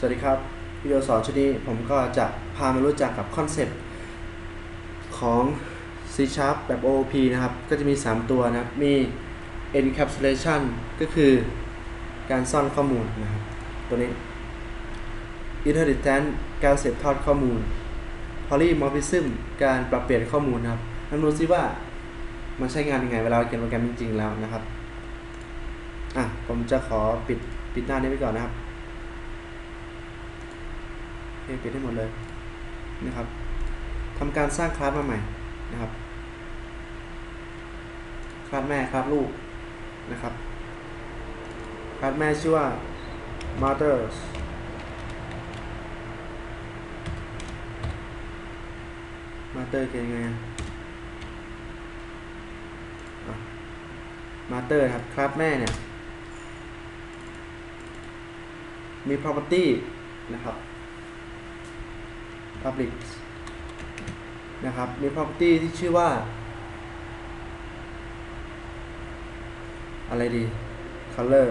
สวัสดีครับวิดีโอสอนชุดนี้ผมก็จะพามารู้จักกับคอนเซปต์ของ C Sharp แบบ OOP นะครับ ก็จะมี 3 ตัวนะครับ มี encapsulation ก็คือการซ่อนข้อมูลนะครับ ตัวนี้ inheritance การเสียบทอดข้อมูล polymorphism การปรับเปลี่ยนข้อมูลนะครับมาดูซิว่ามันใช้งานยังไงเวลาเขียนโปรแกรมจริงๆแล้วนะครับ อะ ผมจะขอปิดปิดหน้านี้ไว้ก่อนนะครับ โอเคปิดให้หมดเลยนะครับทำการสร้างคลาสมาใหม่นะครับคลาสแม่คลาสลูกนะครับคลาสแม่ชื่อว่า mothers mother เขียนยังไงอะ mother ครับคลาสแม่เนี่ย มี property นะครับ public นะครับ มี property ที่ชื่อว่า อะไรดี color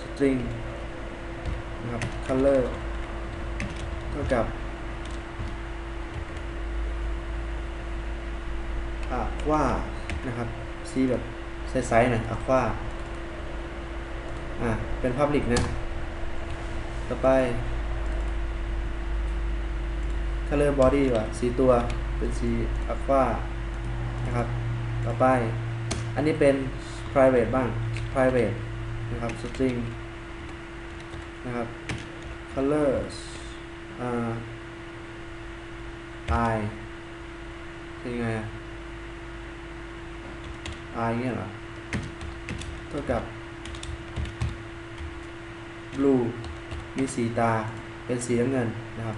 string นะครับ color เท่ากับ aqua นะครับ c แบบใสๆหน่อย aqua อ่า เป็น public นะ ต่อไป color body ว่ะสีตัวเป็นสี aqua นะครับ ต่อไป อันนี้เป็น private บ้าง private นะครับ string นะครับ colors อ่า i เป็นยังไงอะ i เงี้ยเหรอเท่ากับ blue มีสีตาเป็นสีน้ำเงินนะครับ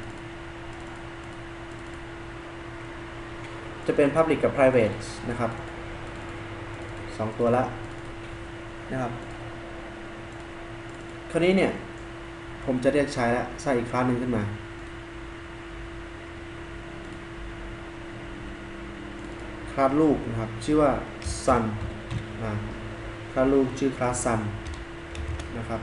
จะเป็น Public กับ Private นะครับสองตัวละนะครับ คราวนี้เนี่ย ผมจะเรียกใช้แล้วใส่อีกคลาสหนึ่งขึ้นมา คลาสลูกนะครับ ชื่อว่า sun นะคลาสลูกชื่อคลาส sun นะครับ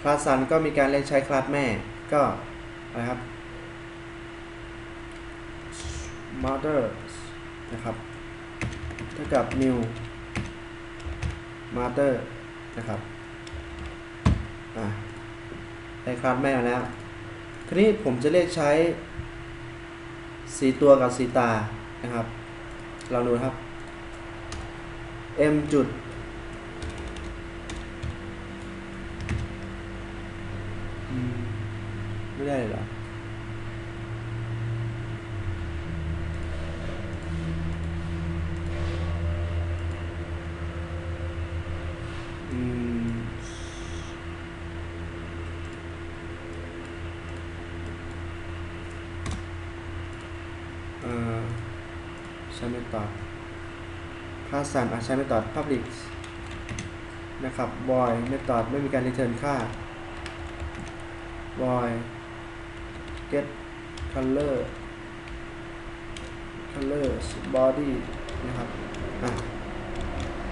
คลาส sun ก็มีการเรียกใช้คลาสแม่ ก็อะไรครับ mother นะครับเท่ากับ new mother นะครับอ่าได้คลาสแม่แล้วคราวนี้ผมจะเรียกใช้สีตัวกับสีตานะครับลองดูครับ m จุด ไม่ได้เหรออืมเอ่อใช้ไม่ตอบค่าสันอะใช้ไม่ตอบ public นะครับ void ไม่ตอบไม่มีการ return ค่า void get color color body นะครับอะ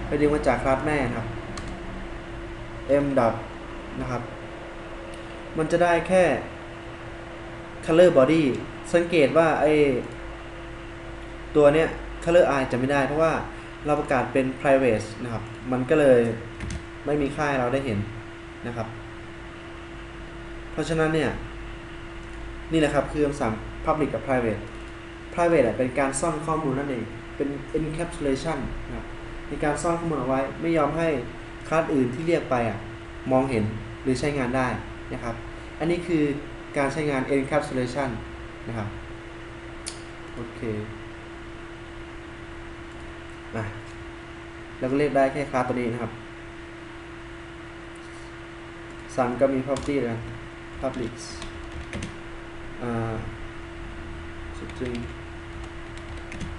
ไปดึงมาจากคลาสแม่นะครับ m dot นะครับ มันจะได้แค่ color body สังเกตว่าไอตัวเนี้ย color eye จะไม่ได้เพราะว่าเราประกาศเป็น private นะครับ มันก็เลยไม่มีค่าให้เราได้เห็นนะครับ เพราะฉะนั้นเนี่ย นี่แหละครับคือคำสั่ง public กับ private private เป็นการซ่อนข้อมูลนั่นเอง เป็น encapsulation นะในการซ่อนข้อมูลเอาไว้ ไม่ยอมให้คลาสอื่นที่เรียกไปอะมองเห็นหรือใช้งานได้นะครับ อันนี้คือการใช้งาน encapsulation นะครับ โอเคนะแล้วก็เรียกได้แค่คลาสตัวนี้นะครับ sun ก็มี property เลย public อ่า string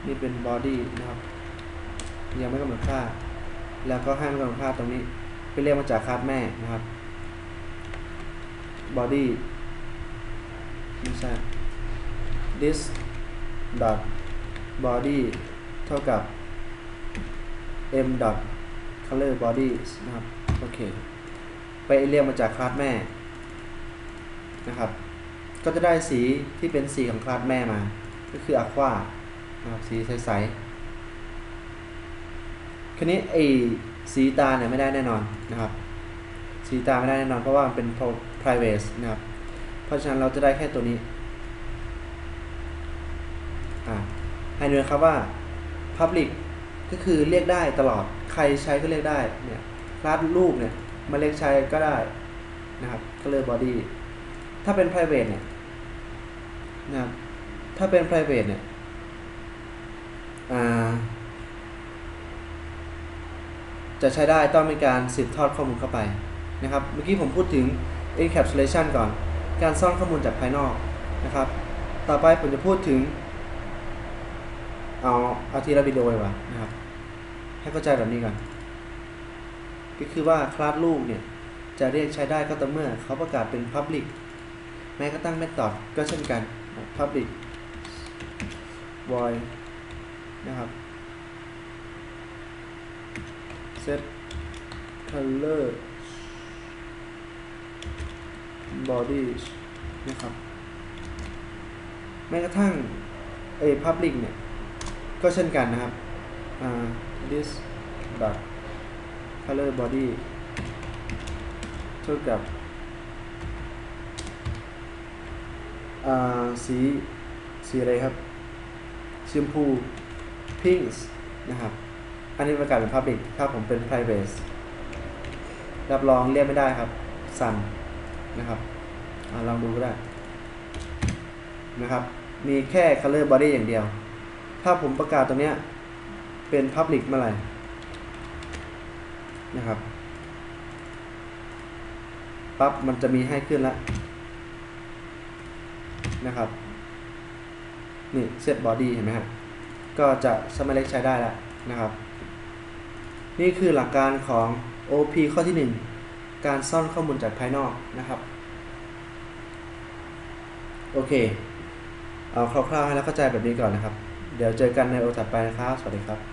นี่เป็น body นะครับ ยังไม่กำหนดค่า แล้วก็ให้มันกำหนดค่าตรงนี้ไปเรียกมาจากคลาสแม่นะครับ body ไม่ใช่ this dot body เท่ากับ m dot color bodies นะครับ โอเค ไปเรียกมาจากคลาสแม่ นะครับ ก็จะได้สีที่เป็นสีของคลาสแม่มา ก็คือ aqua นะครับสีใสๆคันนี้ไอสีตาเนี่ยไม่ได้แน่นอนนะครับ สีตาไม่ได้แน่นอนเพราะว่ามันเป็น private นะครับ เพราะฉะนั้นเราจะได้แค่ตัวนี้ให้ดูนะครับว่า Public ก็คือเรียกได้ตลอดใครใช้ก็เรียกได้เนี่ยคลาสรูปเนี่ยมาเรียกใช้ก็ได้นะครับ color body ถ้าเป็น private เนี่ย นะครับถ้าเป็น private เนี่ยจะใช้ได้ต้องมีการสืบทอดข้อมูลเข้าไปนะครับ เมื่อกี้ผมพูดถึง encapsulation ก่อน การซ่อนข้อมูลจากภายนอกนะครับ ต่อไปผมจะพูดถึง เอาเอาทีละวิดีโอดีกว่านะครับ ให้เข้าใจแบบนี้ก่อน ก็คือว่าคลาสลูกเนี่ย จะเรียกใช้ได้ก็ต่อเมื่อเขาประกาศเป็น Public แม้กระทั่ง Method ก็เช่นกัน Public void นะครับ set color bodies นะครับแม้กระทั่งเอ public เนี่ย ก็เช่นกันนะครับ this dot color body เท่ากับ อ่า สีสีอะไรครับชมพู pink นะครับ อันนี้ประกาศเป็น Public ถ้าผมเป็น Private รับรองเรียกไม่ได้ครับ Sun นะครับอลองดูก็ได้นะครับ มีแค่ Color Body อย่างเดียว ถ้าผมประกาศตรงเนี้ยเป็น Public เมื่อไหร่นะครับปั๊บมันจะมีให้ขึ้นแล้ว นะครับ นี่ Set Body เห็นไหมครับก็จะสมัยเล็กใช้ได้แล้วนะครับ นี่คือหลักการของ OP ข้อที่ 1 การซ่อนข้อมูลจากภายนอกนะครับ โอเค เอาคร่าวๆให้แล้วเข้าใจแบบนี้ก่อนนะครับ เดี๋ยวเจอกันในโอถัดไปนะครับ สวัสดีครับ